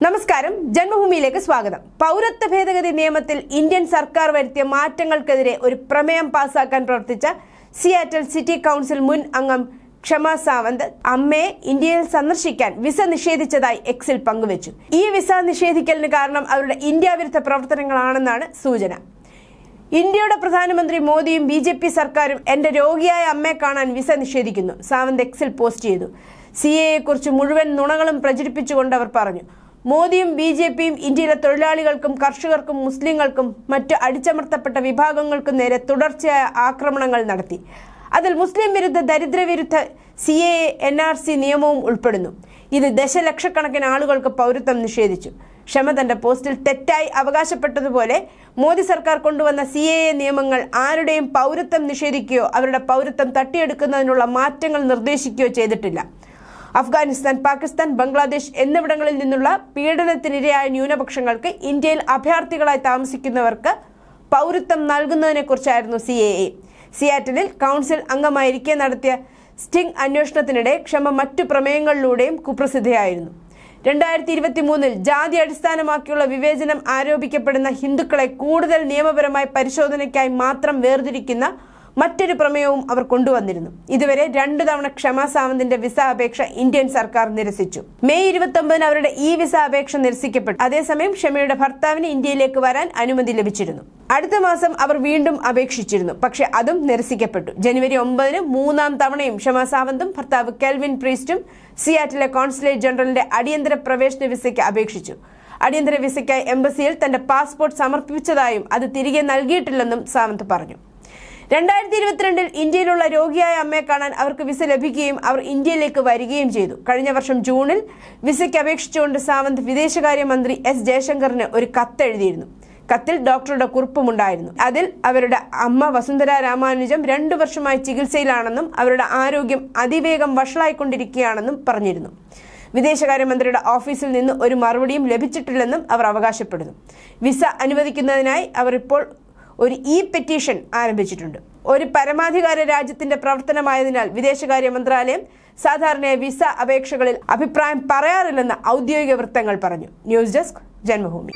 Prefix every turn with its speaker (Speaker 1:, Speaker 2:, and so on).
Speaker 1: നമസ്കാരം. ജന്മഭൂമിയിലേക്ക് സ്വാഗതം. പൗരത്വ ഭേദഗതി നിയമത്തിൽ ഇന്ത്യൻ സർക്കാർ വരുത്തിയ മാറ്റങ്ങൾക്കെതിരെ ഒരു പ്രമേയം പാസാക്കാൻ പ്രവർത്തിച്ച സിയാറ്റൽ സിറ്റി കൗൺസിൽ മുൻ അംഗം ക്ഷമ സാവന്ത് അമ്മയെ ഇന്ത്യയിൽ സന്ദർശിക്കാൻ വിസ നിഷേധിച്ചതായി എക്സിൽ പങ്കുവച്ചു. ഈ വിസ നിഷേധിക്കലിന് കാരണം അവരുടെ ഇന്ത്യ വിരുദ്ധ പ്രവർത്തനങ്ങളാണെന്നാണ് സൂചന. ഇന്ത്യയുടെ പ്രധാനമന്ത്രി മോദിയും ബി ജെ പി സർക്കാരും എന്റെ രോഗിയായ അമ്മയെ കാണാൻ വിസ നിഷേധിക്കുന്നു സാവന്ത് എക്സിൽ പോസ്റ്റ് ചെയ്തു. സി എയെ കുറിച്ച് മുഴുവൻ നുണകളും പ്രചരിപ്പിച്ചുകൊണ്ട് അവർ പറഞ്ഞു. മോദിയും ബി ജെ പിയും ഇന്ത്യയിലെ തൊഴിലാളികൾക്കും കർഷകർക്കും മുസ്ലിങ്ങൾക്കും മറ്റ് അടിച്ചമർത്തപ്പെട്ട വിഭാഗങ്ങൾക്കും നേരെ തുടർച്ചയായ ആക്രമണങ്ങൾ നടത്തി. അതിൽ മുസ്ലിം വിരുദ്ധ ദരിദ്ര വിരുദ്ധ C A N R C നിയമവും ഉൾപ്പെടുന്നു. ഇത് ദശലക്ഷക്കണക്കിന് ആളുകൾക്ക് പൗരത്വം നിഷേധിച്ചു. ക്ഷമ തന്റെ പോസ്റ്റിൽ തെറ്റായി അവകാശപ്പെട്ടതുപോലെ മോദി സർക്കാർ കൊണ്ടുവന്ന സി എ എ നിയമങ്ങൾ ആരുടെയും പൗരത്വം നിഷേധിക്കുകയോ അവരുടെ പൗരത്വം തട്ടിയെടുക്കുന്നതിനുള്ള മാറ്റങ്ങൾ നിർദ്ദേശിക്കുകയോ ചെയ്തിട്ടില്ല. അഫ്ഗാനിസ്ഥാൻ പാകിസ്ഥാൻ ബംഗ്ലാദേശ് എന്നിവിടങ്ങളിൽ നിന്നുള്ള പീഡനത്തിനിരയായ ന്യൂനപക്ഷങ്ങൾക്ക് ഇന്ത്യയിൽ അഭയാർത്ഥികളായി താമസിക്കുന്നവർക്ക് പൗരത്വം നൽകുന്നതിനെക്കുറിച്ചായിരുന്നു സി എ എ. സിയാറ്റലിൽ കൗൺസിൽ അംഗമായിരിക്കെ നടത്തിയ സ്റ്റിംഗ് അന്വേഷണത്തിനിടെ ക്ഷമ മറ്റു പ്രമേയങ്ങളിലൂടെയും കുപ്രസിദ്ധയായിരുന്നു. രണ്ടായിരത്തി ഇരുപത്തി മൂന്നിൽ ജാതി അടിസ്ഥാനമാക്കിയുള്ള വിവേചനം ആരോപിക്കപ്പെടുന്ന ഹിന്ദുക്കളെ കൂടുതൽ നിയമപരമായി പരിശോധനയ്ക്കായി മാത്രം വേർതിരിക്കുന്ന മറ്റൊരു പ്രമേയവും അവർ കൊണ്ടുവന്നിരുന്നു. ഇതുവരെ രണ്ടു തവണ ക്ഷമാ സാവന്തിന്റെ വിസ അപേക്ഷ ഇന്ത്യൻ സർക്കാർ നിരസിച്ചു. മെയ് ഇരുപത്തി ഒമ്പതിന് അവരുടെ ഈ വിസ അപേക്ഷ നിരസിക്കപ്പെട്ടു. അതേസമയം ക്ഷമയുടെ ഭർത്താവിന് ഇന്ത്യയിലേക്ക് വരാൻ അനുമതി ലഭിച്ചിരുന്നു. അടുത്ത മാസം അവർ വീണ്ടും അപേക്ഷിച്ചിരുന്നു. പക്ഷെ അതും നിരസിക്കപ്പെട്ടു. ജനുവരി ഒമ്പതിന് മൂന്നാം തവണയും ക്ഷമാ സാവന്തും ഭർത്താവ് കെൽവിൻ പ്രീസ്റ്റും സിയാറ്റിലെ കോൺസുലേറ്റ് ജനറലിന്റെ അടിയന്തര പ്രവേശന വിസയ്ക്ക് അപേക്ഷിച്ചു. അടിയന്തര വിസയ്ക്കായി എംബസിയിൽ തന്റെ പാസ്പോർട്ട് സമർപ്പിച്ചതായും അത് തിരികെ നൽകിയിട്ടില്ലെന്നും സാവന്ത് പറഞ്ഞു. രണ്ടായിരത്തി ഇരുപത്തിരണ്ടിൽ ഇന്ത്യയിലുള്ള രോഗിയായ അമ്മയെ കാണാൻ അവർക്ക് വിസ ലഭിക്കുകയും അവർ ഇന്ത്യയിലേക്ക് വരികയും ചെയ്തു. കഴിഞ്ഞ വർഷം ജൂണിൽ വിസയ്ക്ക് അപേക്ഷിച്ചുകൊണ്ട് സാവന്ത് വിദേശകാര്യമന്ത്രി എസ് ജയശങ്കറിന് ഒരു കത്ത് എഴുതിയിരുന്നു. കത്തിൽ ഡോക്ടറുടെ കുറിപ്പുമുണ്ടായിരുന്നു. അതിൽ അവരുടെ അമ്മ വസുന്ധര രാമാനുജം രണ്ടു വർഷമായി ചികിത്സയിലാണെന്നും അവരുടെ ആരോഗ്യം അതിവേഗം വഷളായിക്കൊണ്ടിരിക്കുകയാണെന്നും പറഞ്ഞിരുന്നു. വിദേശകാര്യമന്ത്രിയുടെ ഓഫീസിൽ നിന്ന് ഒരു മറുപടിയും ലഭിച്ചിട്ടില്ലെന്നും അവർ അവകാശപ്പെടുന്നു. വിസ അനുവദിക്കുന്നതിനായി അവർ ഇപ്പോൾ ഒരു ഇ പെറ്റീഷൻ ആരംഭിച്ചിട്ടുണ്ട്. ഒരു പരമാധികാര രാജ്യത്തിന്റെ പ്രവർത്തനമായതിനാൽ വിദേശകാര്യ മന്ത്രാലയം സാധാരണ വിസ അപേക്ഷകളിൽ അഭിപ്രായം പറയാറില്ലെന്ന് ഔദ്യോഗിക വൃത്തങ്ങൾ പറഞ്ഞു. News desk Janmabhumi.